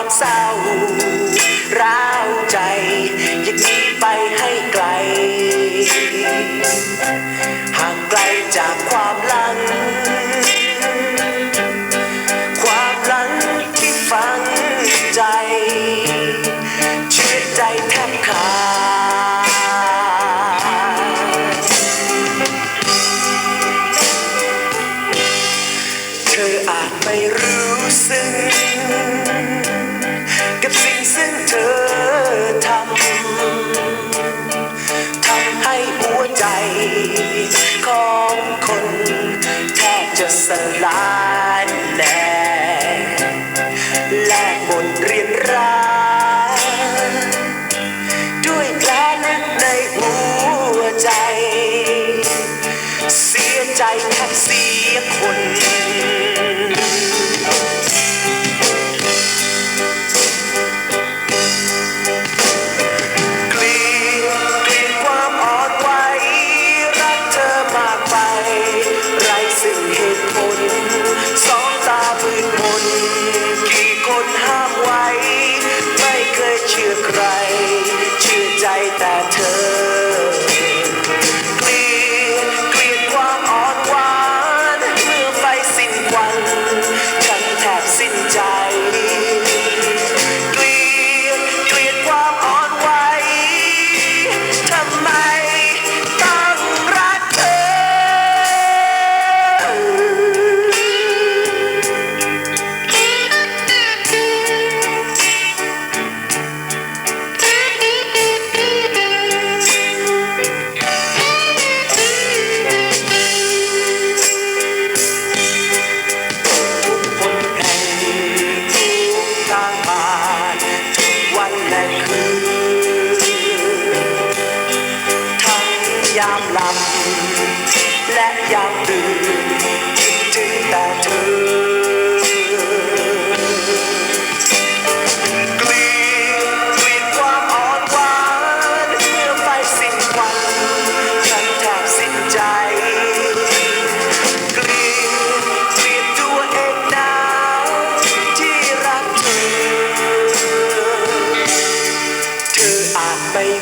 ความเศร้า ร้าวใจ อย่างนีไปให้ไกล ห่างไกลจาก us alive.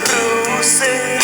Lucy.